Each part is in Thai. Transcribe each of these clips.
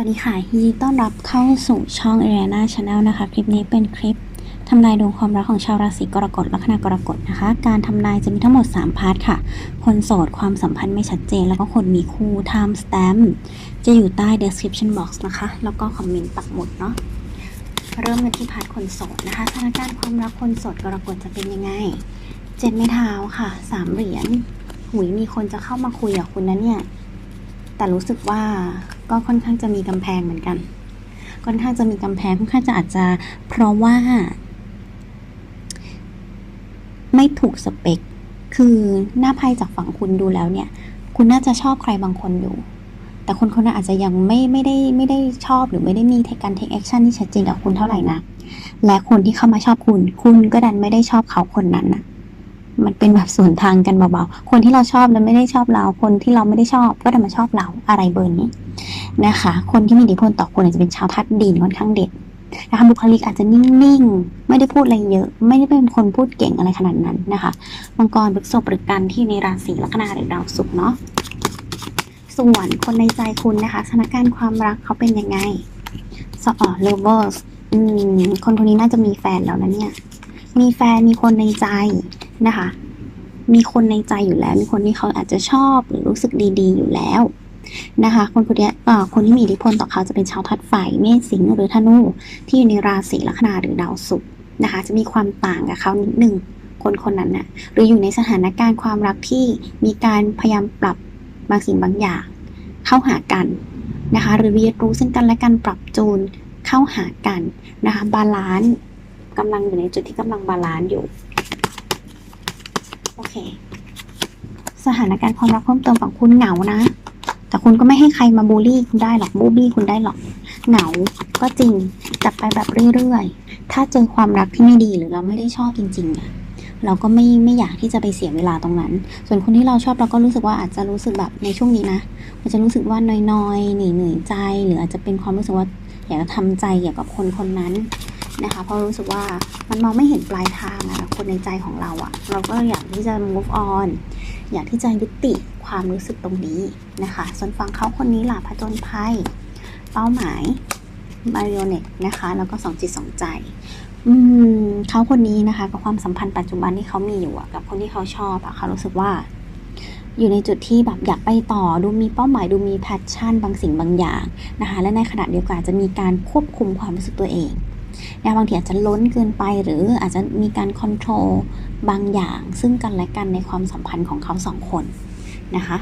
วัสดีค่ะ ยินดีต้อนรับเข้าสู่ช่อง a r i a n a Channel นะคะ คลิปนี้เป็นคลิปทำนายดวงความรักของชาวราศีกรกฎลัคนากรกฎนะคะ การทำนายจะมีทั้งหมด 3 พาร์ทค่ะ คนโสดความสัมพันธ์ไม่ชัดเจน แล้วก็คนมีคู่ time stamp จะอยู่ใต้ description box นะคะ แล้วก็คอมเมนต์ปักหมุดเนาะ เริ่มกันที่พาร์ทคนโสดนะคะ สถานการณ์ความรักคนโสดกรกฎจะเป็นยังไง เจ็ดไม้เท้าค่ะสามเหรียญ หุยมีคนจะเข้ามาคุยกับคุณนะเนี่ย แต่รู้สึกว่า ก็ค่อนข้างจะมีกำแพงเหมือนกัน ค่อนข้างจะมีกำแพงค่อนข้างจะอาจจะเพราะว่า ไม่ถูกสเปค คือหน้าไพ่จากฝั่งคุณดูแล้วเนี่ย คุณน่าจะชอบใครบางคนอยู่ แต่คนคนนั้นอาจจะยังไม่ไม่ได้ไม่ได้ชอบหรือไม่ได้มีการ take action ที่ชัดเจนกับคุณเท่าไหร่นะและคนที่เข้ามาชอบคุณ คุณก็ดันไม่ได้ชอบเขาคนนั้นนะมันเป็นแบบสวนทางกันเบาๆ คนที่เราชอบแล้วไม่ได้ชอบเรา คนที่เราไม่ได้ชอบก็ดันมาชอบเราอะไรเบอร์นี้ นะคะ คนที่มีอิทธิพลต่อคุณอาจจะเป็นชาวทัดดินค่อนข้างเด็ดนะคะบุคลิกอาจจะนิ่งๆ ไม่ได้พูดอะไรเยอะ ไม่ได้เป็นคนพูดเก่งอะไรขนาดนั้นนะคะมังกรพฤษภหรือกันที่ในราศีลัคนาหรือดาวศุกร์เนาะส่วนคนในใจคุณนะคะสถานการณ์ความรักเขาเป็นยังไงสอเลเวอร์สอืมคนคนนี้น่าจะมีแฟนแล้วนะเนี่ย มีแฟนมีคนในใจนะคะ มีคนในใจอยู่แล้ว มีคนที่เขาอาจจะชอบหรือรู้สึกดี ๆ อยู่แล้ว นะคะ คนคนนี้คนที่มีอิทธิพลต่อเขาจะเป็นชาวทัดไฟเมษสิงห์หรือธนูที่อยู่ในราศีลัคนาหรือดาวศุกร์นะคะ จะมีความต่างกับเขานิดหนึ่งคนคนนั้นน่ะหรืออยู่ในสถานการณ์ความรักที่มีการพยายามปรับบางสิ่งบางอย่าง เข้าหากันนะคะ หรือเรียนรู้ซึ่งกันและกันปรับจูนเข้าหากันนะคะ บาลานซ์กำลังอยู่ในจุดที่กำลังบาลานซ์อยู่โอเค สถานการณ์ความรักเพิ่มเติมฝั่งคุณเหงานะ แต่คุณก็ไม่ให้ใครมาบูลลี่คุณได้หรอกบูบี้คุณได้หรอก เหงาก็จริงจับไปแบบเรื่อยๆ ถ้าเจอความรักที่ไม่ดีหรือเราไม่ได้ชอบจริงๆอะเราก็ไม่ไม่อยากที่จะไปเสียเวลาตรงนั้น ส่วนคนที่เราชอบเราก็รู้สึกว่าอาจจะรู้สึกแบบในช่วงนี้นะมันจะรู้สึกว่าน้อยๆเหนื่อยหนื่อยใจ หรืออาจจะเป็นความรู้สึกว่าอยากจะทำใจเกี่ยวกับคนคนนั้นนะคะเพราะรู้สึกว่ามันมองไม่เห็นปลายทางอะคนในใจของเราอะเราก็อยากที่จะ move on อยากที่จะยุติความรู้สึกตรงนี้นะคะ ส่วนฝั่งเขาคนนี้ล่ะผจญภัย เป้าหมาย m a r i o n e t t e นะคะ แล้วก็สองจิตสองใจอืมเขาคนนี้นะคะกับความสัมพันธ์ปัจจุบันที่เขามีอยู่อะกับคนที่เขาชอบอะเขารู้สึกว่า อยู่ในจุดที่แบบอยากไปต่อดูมีเป้าหมายดูมีแพชชั่น บางสิ่งบางอย่างนะคะ และในขณะเดียวกันจะมีการควบคุมความรู้สึกตัวเอง นะบางทีอาจจะล้นเกินไปหรืออาจจะมีการค o n t r o l บางอย่าง ซึ่งกันและกันในความสัมพันธ์ของเขาสองคนนะคะ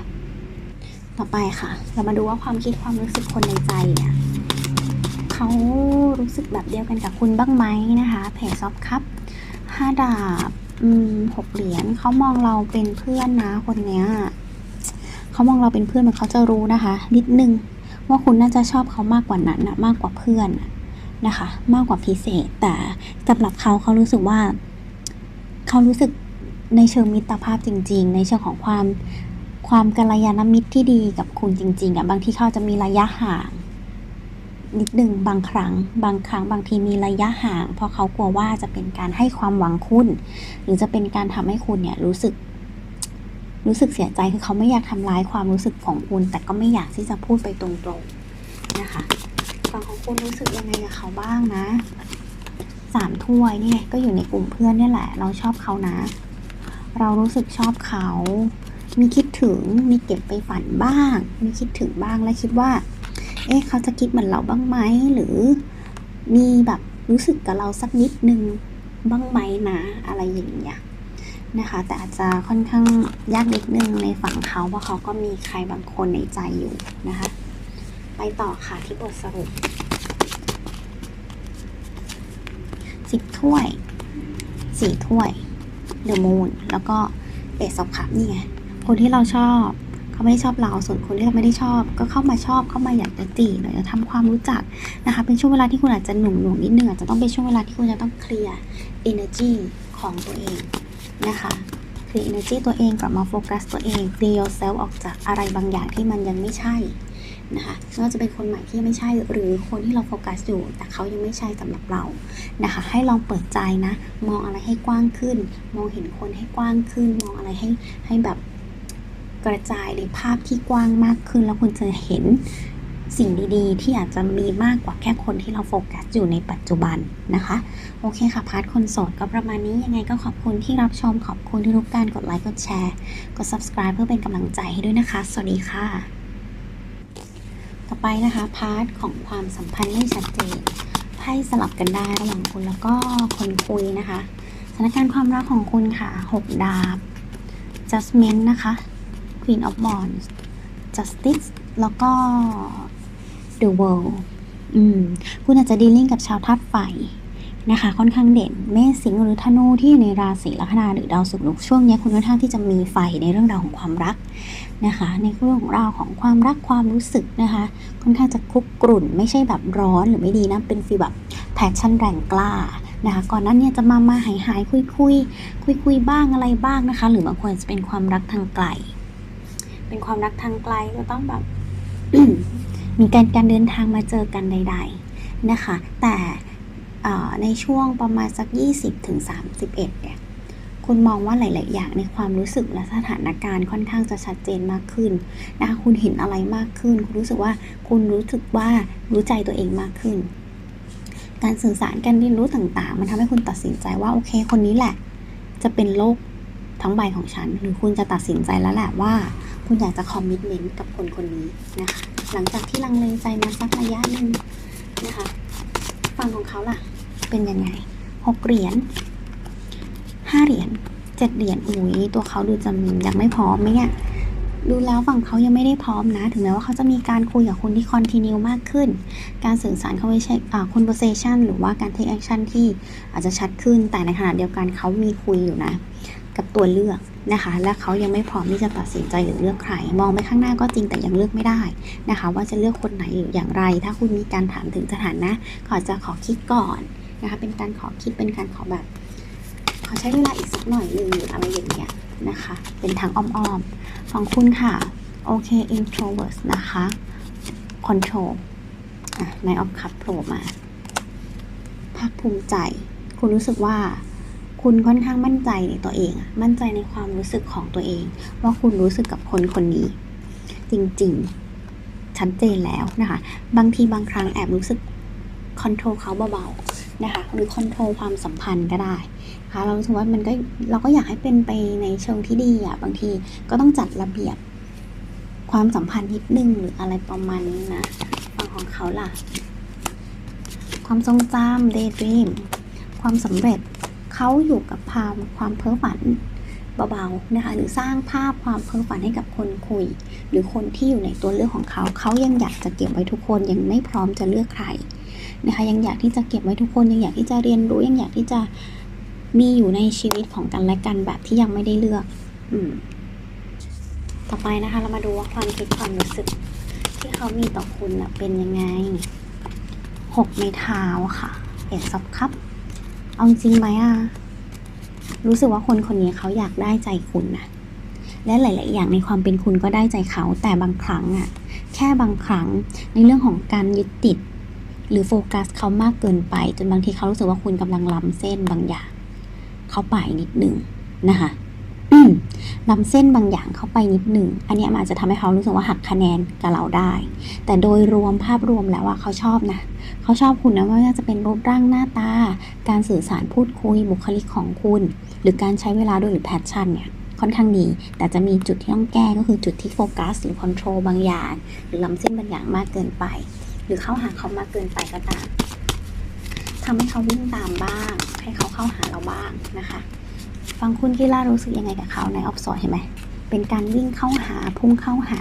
ต่อไปค่ะ เรามาดูว่าความคิดความรู้สึกคนในใจเนี่ยเขารู้สึกแบบเดียวกันกับคุณบ้างไหมนะคะเพจซอฟครับห้าดาบหกเหรียญเขามองเราเป็นเพื่อนนะคนเนี้ยเขามองเราเป็นเพื่อนมันเขาจะรู้นะคะ นิดนึงว่าคุณน่าจะชอบเขามากกว่านั้นนะมากกว่าเพื่อน นะคะ มากกว่าพิเศษ แต่สำหรับเขาเขารู้สึกว่า เขารู้สึกในเชิงมิตรภาพจริง ๆ ในเชิงของความความกัลยาณมิตรที่ดีกับคุณจริงๆอะบางทีเขาจะมีระยะห่างนิดหนึ่งบางครั้ง บางครั้งบางทีมีระยะห่าง เพราะเขากลัวว่าจะเป็นการให้ความหวังคุณ หรือจะเป็นการทำให้คุณเนี่ยรู้สึก รู้สึกเสียใจคือเขาไม่อยากทำร้ายความรู้สึกของคุณ แต่ก็ไม่อยากที่จะพูดไปตรงๆนะคะ ฝั่งของคุณรู้สึกยังไงกับเขาบ้างนะสามถ้วยนี่ไงก็อยู่ในกลุ่มเพื่อนนี่แหละ เราชอบเขานะ เรารู้สึกชอบเขา มีคิดถึงมีเก็บไปฝันบ้าง มีคิดถึงบ้างและคิดว่า เอ๊ะเขาจะคิดเหมือนเราบ้างไหมหรือมีแบบรู้สึกกับเราสักนิดนึงบ้างไหมนะอะไรอย่างเงี้ยนะคะ แต่อาจจะค่อนข้างยากนิดนึงในฝั่งเขาเพราะเขาก็มีใครบางคนในใจอยู่นะคะ ไปต่อค่ะที่บทสรุปสิบถ้วยสี่ถ้วยเดอะมูนแล้วก็เอสอบคัพนี่ไงคนที่เราชอบเขาไม่ชอบเราส่วนคนที่เราไม่ได้ชอบ ก็เข้ามาชอบเข้ามาอยากจะจีบหรือจะทำความรู้จักนะคะ เป็นช่วงเวลาที่คุณอาจจะหนุ่มหน่วงนิดนึงอาจจะต้องเป็นช่วงเวลาที่คุณจะต้องเคลียร์ energy ของตัวเองนะคะเคลียร์ energy ตัวเองกลับมาโฟกัสตัวเอง free yourself ออกจากอะไรบางอย่างที่มันยังไม่ใช่ นะคะไม่ว่าจะเป็นคนใหม่ที่ยังไม่ใช่หรือคนที่เราโฟกัสอยู่ แต่เขายังไม่ใช่สำหรับเรานะคะ ให้ลองเปิดใจนะ มองอะไรให้กว้างขึ้น มองเห็นคนให้กว้างขึ้น มองอะไรให้ให้แบบกระจายในภาพที่กว้างมากขึ้น แล้วคุณจะเห็นสิ่งดีๆ ที่อาจจะมีมากกว่าแค่คนที่เราโฟกัสอยู่ในปัจจุบันนะคะ โอเคค่ะ พาร์ทคนโสดก็ประมาณนี้ยังไงก็ขอบคุณที่รับชมขอบคุณที่ทุกการกดไลค์กดแชร์ กด subscribe เพื่อเป็นกำลังใจให้ด้วยนะคะ สวัสดีค่ะ ต่อไปนะคะพาร์ทของความสัมพันธ์ไม่ชัดเจนไพ่สลับกันได้ระหว่างคุณแล้วก็คนคุยนะคะสถานการณ์ความรักของคุณค่ะ 6 ดาบ Judgment นะคะ Queen of Wands Justice แล้วก็ The World อืมคุณอาจจะดีลิ่งกับชาวธาตุไฟนะคะค่อนข้างเด่นเมษสิงห์หรือธนูที่อยู่ในราศีลัคนาหรือดาวศุกร์ช่วงนี้คุณค่อนข้างที่จะมีไฟในเรื่องราวของความรัก นะคะ ในเรื่องของราวของความรักความรู้สึกนะคะ ค่อนข้างจะคุกกรุ่น ไม่ใช่แบบร้อนหรือไม่ดีนะ เป็นฟีลแบบแพชชั่นแรงกล้านะคะ ก่อนนั้นเนี่ยจะมามาหายหายคุยคุยคุยคุยบ้างอะไรบ้างนะคะ หรือบางคนจะเป็นความรักทางไกล เป็นความรักทางไกลจะต้องแบบมีการการเดินทางมาเจอกันใด ๆนะคะ แต่ในช่วงประมาณสัก 20ถึง31เนี่ย คุณมองว่าหลาย ๆ อย่างในความรู้สึกและสถานการณ์ค่อนข้างจะชัดเจนมากขึ้นนะคะคุณเห็นอะไรมากขึ้น คุณรู้สึกว่าคุณรู้สึกว่ารู้ใจตัวเองมากขึ้น การสื่อสารการเรียนรู้ต่าง ๆ มันทำให้คุณตัดสินใจว่าโอเค คนนี้แหละ จะเป็นโลกทั้งใบของฉัน หรือคุณจะตัดสินใจแล้วแหละว่า คุณอยากจะคอมมิชเมนต์กับคนคนนี้นะคะหลังจากที่ลังเลใจมาสักระยะหนึ่งนะคะฝั่งของเขาล่ะ เป็นยังไงหกเหรียญ ห้าเหรียญเจ็ดเหรียญอุ้ยตัวเขาดูจะยังไม่พร้อมไหมเนี่ยดูแล้วฝั่งเขายังไม่ได้พร้อมนะ ถึงแม้ว่าเขาจะมีการคุยกับคุณที่คอนติเนียมากขึ้น การสื่อสารเขาไม่ใช่อ่า conversation หรือว่าการ take action ที่อาจจะชัดขึ้น แต่ในขณะเดียวกันเขามีคุยอยู่นะ กับตัวเลือกนะคะ และเขายังไม่พร้อมที่จะตัดสินใจหรือเลือกใคร มองไปข้างหน้าก็จริงแต่ยังเลือกไม่ได้นะคะ ว่าจะเลือกคนไหนหรืออย่างไร ถ้าคุณมีการถามถึงสถานะขอจะขอคิดก่อนนะคะ เป็นการขอคิดเป็นการขอแบบ ใช้เวลาอีกสักหน่อยหนึ่งอะไรอย่างเงี้ยนะคะ เป็นทางอ้อมๆของคุณค่ะโอเค introvert นะคะ control อะใน of cup โผล่มาภาคภูมิใจ คุณรู้สึกว่าคุณค่อนข้างมั่นใจในตัวเองอะมั่นใจในความรู้สึกของตัวเอง ว่าคุณรู้สึกกับคนคนนี้ จริงๆ ชัดเจนแล้วนะคะ บางทีบางครั้งแอบรู้สึกคอนโทรลเขาเบาๆ นะคะหรือคอนโทรลความสัมพันธ์ก็ได้นะคะเราถือว่ามันก็เราก็อยากให้เป็นไปในเชิงที่ดีอะบางทีก็ต้องจัดระเบียบความสัมพันธ์นิดนึงหรืออะไรประมาณนี้นะฝั่งของเขาล่ะ ความทรงจำ daydream ความสำเร็จเขาอยู่กับภามความเพ้อฝัน เบาๆนะคะหรือสร้างภาพความเพ้อฝันให้กับคนคุย หรือคนที่อยู่ในตัวเลือกของเขา เขายังอยากจะเก็บไว้ทุกคนยังไม่พร้อมจะเลือกใครนะคะยังอยากที่จะเก็บไว้ทุกคนยังอยากที่จะเรียนรู้ยังอยากที่จะมีอยู่ในชีวิตของกันและกันแบบที่ยังไม่ได้เลือกอืมต่อไปนะคะ เรามาดูว่าความคิดความรู้สึก ที่เขามีต่อคุณนะเป็นยังไงหกไม้เท้าค่ะเอ็ดซับครับ เอาจริงไหมอะ รู้สึกว่าคนคนนี้เขาอยากได้ใจคุณนะและหลาย ๆ อย่างในความเป็นคุณก็ได้ใจเขา แต่บางครั้งอะแค่บางครั้งในเรื่องของการยึดติด หรือโฟกัสเขามากเกินไป จนบางทีเขารู้สึกว่าคุณกำลังล้ำเส้นบางอย่าง เข้าไปนิดหนึ่งนะคะล้ำเส้นบางอย่างเข้าไปนิดหนึ่ง อันนี้มันอาจจะทำให้เขารู้สึกว่าหักคะแนนกับเราได้ แต่โดยรวมภาพรวมแล้วอะเขาชอบนะ เขาชอบคุณนะไม่ว่าจะเป็นรูปร่างหน้าตา การสื่อสารพูดคุยบุคลิกของคุณ หรือการใช้เวลาด้วยหรือแพชชั่นเนี่ยค่อนข้างดี แต่จะมีจุดที่ต้องแก้ก็คือจุดที่โฟกัสหรือคอนโทรลบางอย่าง หรือล้ำเส้นบางอย่างมากเกินไป หรือเข้าหาเขามากเกินไปก็ตามทำให้เขาวิ่งตามบ้าง ให้เขาเข้าหาเราบ้างนะคะ ฟังคุณกีฬารู้สึกยังไงกับเขาในออฟสอดเห็นไหม เป็นการวิ่งเข้าหาพุ่งเข้าหา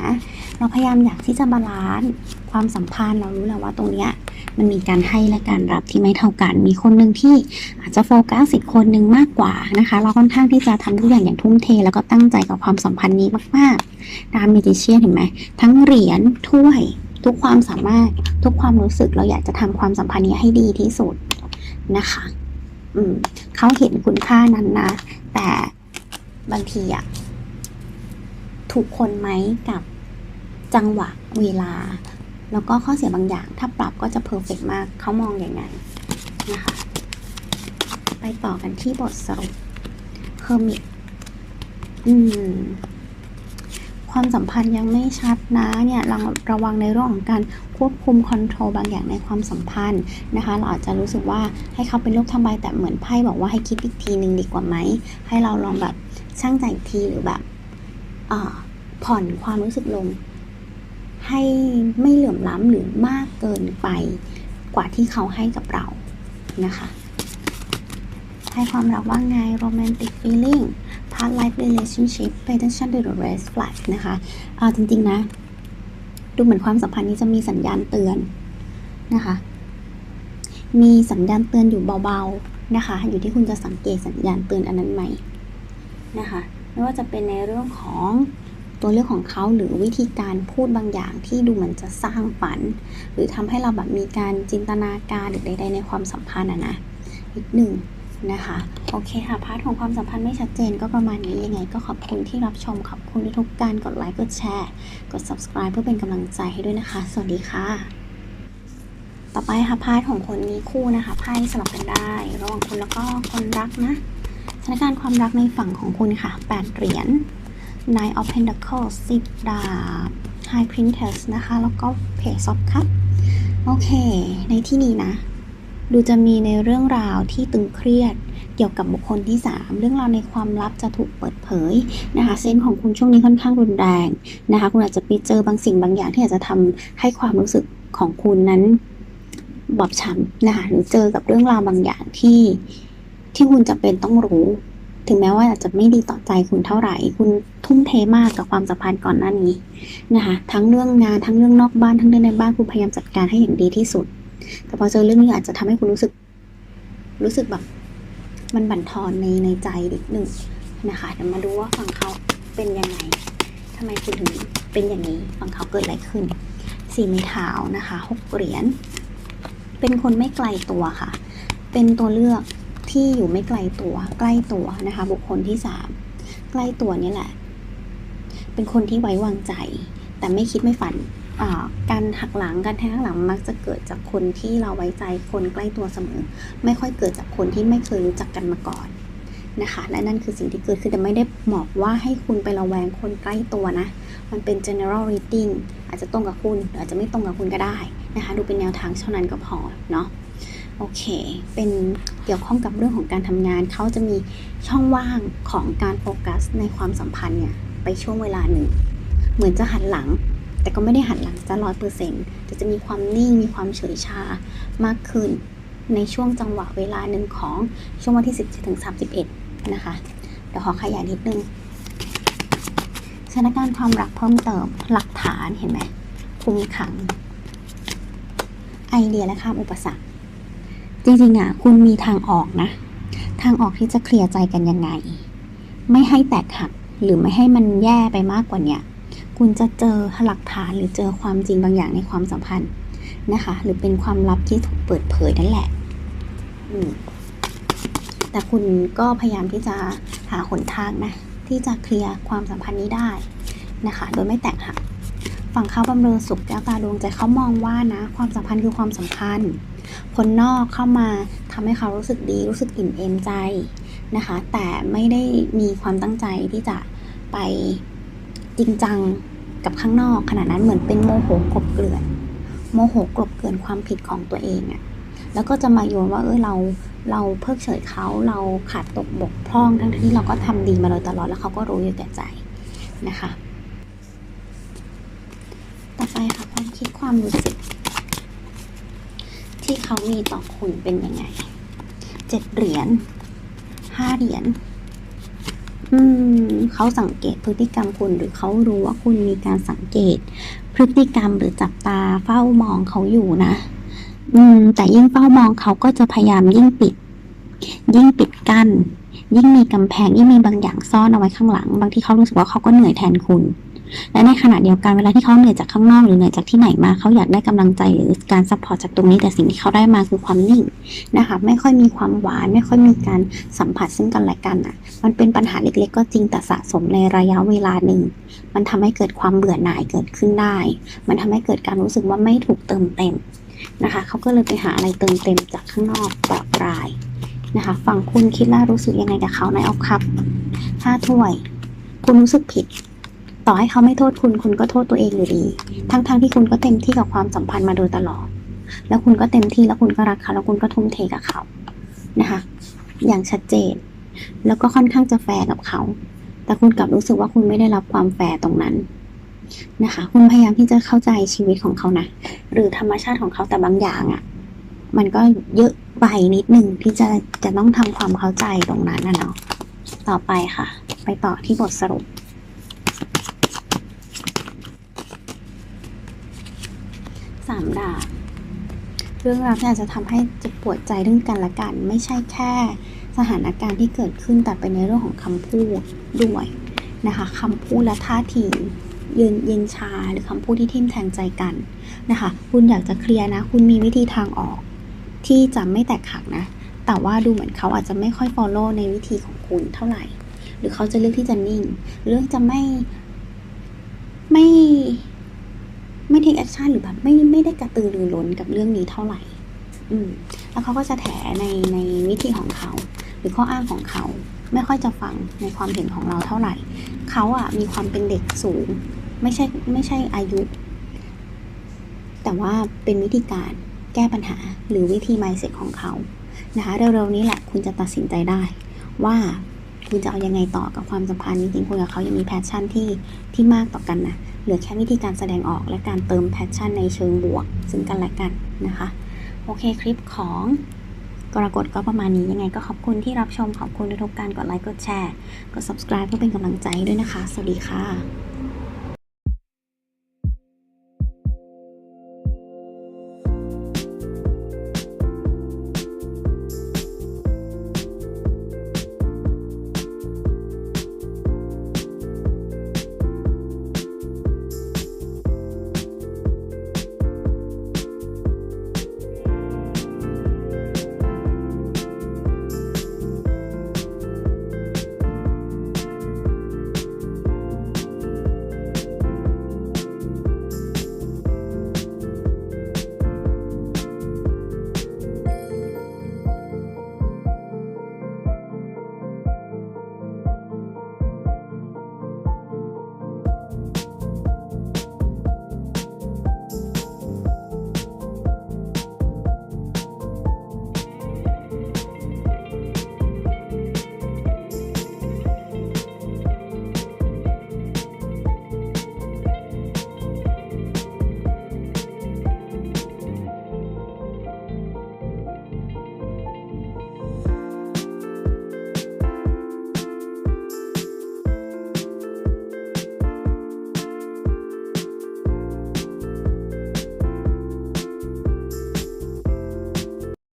เราพยายามอยากที่จะบาลานซ์ความสัมพันธ์เรารู้แล้วว่าตรงเนี้ยมันมีการให้และการรับที่ไม่เท่ากัน มีคนหนึ่งที่อาจจะโฟกัสอีกคนหนึ่งมากกว่านะคะ เราค่อนข้างที่จะทำทุกอย่างอย่างทุ่มเท แล้วก็ตั้งใจกับความสัมพันธ์นี้มากๆตามเมจิเชียนเห็นไหมทั้งเหรียญถ้วย ทุกความสามารถทุกความรู้สึกเราอยากจะทำความสัมพันธ์นี้ให้ดีที่สุดนะคะ อืมเขาเห็นคุณค่านั้นนะแต่บางทีอะ ถูกคนไหมกับจังหวะเวลา แล้วก็ข้อเสียบางอย่าง ถ้าปรับก็จะเพอร์เฟกมากเขามองอย่างนั้นนะคะไปต่อกันที่บทสรุป h e r m i t อืมคความสัมพันธ์ยังไม่ชัดนะเนี่ยระระวังในเรื่องของการควบคุมคอนโทรลบางอย่างในความสัมพันธ์นะคะ เราอาจจะรู้สึกว่าให้เขาเป็นโรคทำใบแต่เหมือนไพ่บอกว่าให้คิดอีกทีหนึ่งดีกว่าไหม ให้เราลองแบบช่างใจอีกทีหรือแบบ ผ่อนความรู้สึกลง ให้ไม่เหลื่อมล้ำหรือมากเกินไปกว่าที่เขาให้กับเรานะคะ ให้ความรักว่าไง romantic feeling past life relationship pay attention to the red flag นะคะอ่าจริง ๆ นะ ดูเหมือนความสัมพันธ์นี้จะมีสัญญาณเตือนนะคะ มีสัญญาณเตือนอยู่เบา ๆ นะคะ อยู่ที่คุณจะสังเกตสัญญาณเตือนอันนั้นไหมนะคะ ไม่ว่าจะเป็นในเรื่องของตัวเลือกของเขาหรือวิธีการพูดบางอย่างที่ดูเหมือนจะสร้างฝัน หรือทำให้เราแบบมีการจินตนาการหรือใด ๆ ในความสัมพันธ์อะนะนิดหนึ่งนะคะ โอเคค่ะ พาร์ทของความสัมพันธ์ไม่ชัดเจนก็ประมาณนี้ยังไง ก็ขอบคุณที่รับชมขอบคุณทุกการกดไลค์กดแชร์กด subscribe เพื่อเป็นกำลังใจให้ด้วยนะคะ สวัสดีค่ะ ต่อไปค่ะพาร์ทของคนมีคู่นะคะไพ่สลับกันได้ ระหว่างคุณแล้วก็คนรักนะ สถานการณ์ความรักในฝั่งของคุณค่ะ 8 เหรียญ Nine of Pentacles 10 ดาบ High Princess นะคะ แล้วก็ Page of Cups โอเค ในที่นี้นะ ดูจะมีในเรื่องราวที่ตึงเครียดเกี่ยวกับบุคคลที่ 3 เรื่องราวในความลับจะถูกเปิดเผยนะคะเซนของคุณช่วงนี้ค่อนข้างรุนแรงนะคะ คุณอาจจะไปเจอบางสิ่งบางอย่างที่อาจจะทำให้ความรู้สึกของคุณนั้นบอบช้ำนะคะหรือเจอกับเรื่องราวบางอย่างที่ ที่คุณจะเป็นต้องรู้ ถึงแม้ว่าอาจจะไม่ดีต่อใจคุณเท่าไหร่ คุณทุ่มเทมากกับความสัมพันธ์ก่อนหน้านี้นะคะทั้งเรื่องงานทั้งเรื่องนอกบ้านทั้งเรื่องในบ้านคุณพยายามจัดการให้อย่างดีที่สุด แต่พอเจอเรื่องนี้อาจจะทำให้คุณรู้สึก รู้สึกแบบมันบั่นทอนในในใจนิดหนึ่งนะคะเดี๋ยวมาดูว่าฝั่งเขาเป็นยังไงทำไมคุณถึงเป็นอย่างนี้ฝั่งเขาเกิดอะไรขึ้นสี่ไม้เท้านะคะหกเหรียญเป็นคนไม่ไกลตัวค่ะ เป็นตัวเลือก ที่อยู่ไม่ไกลตัว ใกล้ตัวนะคะ บุคคลที่สามใกล้ตัวนี่แหละ เป็นคนที่ไว้วางใจ แต่ไม่คิดไม่ฝันการหักหลังการแทงข้งหลังมักจะเกิดจากคนที่เราไว้ใจคนใกล้ตัวเสมอ ไม่ค่อยเกิดจากคนที่ไม่เคยรู้จักกันมาก่อนนะคะ และนั่นคือสิ่งที่เกิดขึ้นแต่ไม่ได้บอกว่าให้คุณไประแวงคนใกล้ตัวนะ มันเป็น general reading อาจจะตรงกับคุณหรืออาจจะไม่ตรงกับคุณก็ได้นะคะ ดูเป็นแนวทางเท่านั้นก็พอเนาะ โอเค เป็นเกี่ยวข้องกับเรื่องของการทำงาน เขาจะมีช่องว่างของการโฟกัสในความสัมพันธ์เนี่ยไปช่วงเวลาหนึ่ง เหมือนจะหันหลัง แต่ก็ไม่ได้หันหลังจะร้อยเปอร์เซ็นต์แต่จะมีความนิ่ง มีความเฉยชามากขึ้น ในช่วงจังหวะเวลาหนึ่งของช่วงวันที่17ถึง31 นะคะ เดี๋ยวขอขยายนิดนึงสถานการณ์ความรักเพิ่มเติม หลักฐานเห็นไหมคุมขัง ไอเดียและข้ามอุปสรรค จริงๆอะคุณมีทางออกนะ ทางออกที่จะเคลียร์ใจกันยังไง ไม่ให้แตกหักหรือไม่ให้มันแย่ไปมากกว่าเนี้ยคุณจะเจอหลักฐานหรือเจอความจริงบางอย่างในความสัมพันธ์นะคะ หรือเป็นความลับที่ถูกเปิดเผยนั่นแหละแต่คุณก็พยายามที่จะหาหนทางนะ ที่จะเคลียร์ความสัมพันธ์นี้ได้นะคะ โดยไม่แตกหัก ฝั่งเขาบำเรอสุขแก้วตาดวงใจเขามองว่านะ ความสัมพันธ์คือความสัมพันธ์คนนอกเข้ามาทำให้เขารู้สึกดีรู้สึกอิ่มเอมใจนะคะ แต่ไม่ได้มีความตั้งใจที่จะไปจริงจังกับข้างนอกขนาดนั้นเหมือนเป็นโมโหกลบเกลื่อน โมโหกลบเกลื่อนความผิดของตัวเองอะแล้วก็จะมาโยนว่าเออเราเราเพิกเฉยเขาเราขาดตกบกพร่องทั้งที่เราก็ทำดีมาโดยตลอดแล้วเขาก็รู้อยู่แก่ใจนะคะ ต่อไปค่ะความคิดความรู้สึก ที่เขามีต่อคุณเป็นยังไงเจ็ดเหรียญห้าเหรียญอืมเขาสังเกตพฤติกรรมคุณหรือเขารู้ว่าคุณมีการสังเกต พฤติกรรมหรือจับตาเฝ้ามองเขาอยู่นะ อืม แต่ยิ่งเฝ้ามองเขาก็จะพยายามยิ่งปิด ยิ่งปิดกั้นยิ่งมีกำแพงยิ่งมีบางอย่างซ่อนเอาไว้ข้างหลัง บางที่เขารู้สึกว่าเขาก็เหนื่อยแทนคุณ และในขณะเดียวกันเวลาที่เขาเหนื่อยจากข้างนอกหรือเหนื่อยจากที่ไหนมาเขาอยากได้กำลังใจหรือการซัพพอร์ตจากตรงนี้แต่สิ่งที่เขาได้มาคือความนิ่งนะคะไม่ค่อยมีความหวาน ไม่ค่อยมีการสัมผัสซึ่งกันและกันอะ มันเป็นปัญหาเล็กๆ ก็จริงแต่สะสมในระยะเวลาหนึ่ง มันทำให้เกิดความเบื่อหน่ายเกิดขึ้นได้ มันทำให้เกิดการรู้สึกว่าไม่ถูกเติมเต็มนะคะเขาก็เลยไปหาอะไรเติมเต็มจากข้างนอกปรับรายนะคะฝั่งคุณคิดล่ารู้สึกยังไงกับเขาในออฟคัพห้าถ้วย คุณรู้สึกผิด ต่อให้เขาไม่โทษคุณคุณก็โทษตัวเองอยู่ดี ทั้งๆที่คุณก็เต็มที่กับความสัมพันธ์มาโดยตลอด แล้วคุณก็เต็มที่แล้วคุณก็รักเขาแล้วคุณก็ทุ่มเทกับเขานะคะ อย่างชัดเจน แล้วก็ค่อนข้างจะแฟร์กับเขา แต่คุณกลับรู้สึกว่าคุณไม่ได้รับความแฟร์ตรงนั้นนะคะ คุณพยายามที่จะเข้าใจชีวิตของเขานะหรือธรรมชาติของเขาแต่บางอย่างอะ่ะ มันก็เยอะไปนิดนึงที่จะจะต้องทำความเข้าใจตรงนั้นนะเนาะต่อไปค่ะ ไปต่อที่บทสรุปามดาบเรื่องราวที่อาจจะทำให้เจ็บปวดใจเรื่องกันและกัน ไม่ใช่แค่ สถานการณ์ที่เกิดขึ้นแต่เป็นในเรื่องของคำพูดด้วยนะคะคำพูดและท่าทีเย็นเย็นชาหรือคำพูดที่ทิ่มแทงใจกันนะคะ คุณอยากจะเคลียร์นะ คุณมีวิธีทางออก ที่จะไม่แตกหักนะ แต่ว่าดูเหมือนเขาอาจจะไม่ค่อย follow ในวิธีของคุณเท่าไหร่ หรือเขาจะเลือกที่จะนิ่งเรื่องจะไม่ไม่ ไม่ take action หรือแบบไม่ไม่ได้กระตือรือร้นกับเรื่องนี้เท่าไหร่ อืม แล้วเขาก็จะแถในในวิธีของเขา หรือข้ออ้างของเขา ไม่ค่อยจะฟังในความเห็นของเราเท่าไหร่ เขาอะมีความเป็นเด็กสูง ไม่ใช่ไม่ใช่อายุ แต่ว่าเป็นวิธีการแก้ปัญหาหรือวิธี mindset ของเขานะคะเร็วๆนี้แหละคุณจะตัดสินใจได้ว่า คุณจะเอายังไงต่อกับความสัมพันธ์จริงๆคุณกับเขายังมีแพชชั่นที่ที่มากต่อกันนะเหลือแค่วิธีการแสดงออกและการเติมแพชชั่นในเชิงบวก ซึ่งกันและกันนะคะโอเคคลิปของกรกฎก็ประมาณนี้ยังไงก็ขอบคุณที่รับชมขอบคุณทุกการกดไลค์กดแชร์ กด subscribe เพื่อเป็นกำลังใจด้วยนะคะ สวัสดีค่ะ